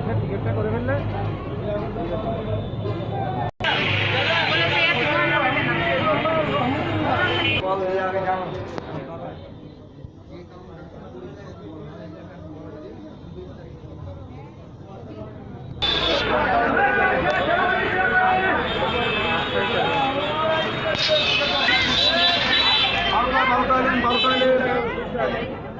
এসে টিকিটটা করে ফেললে। বারো তারিখ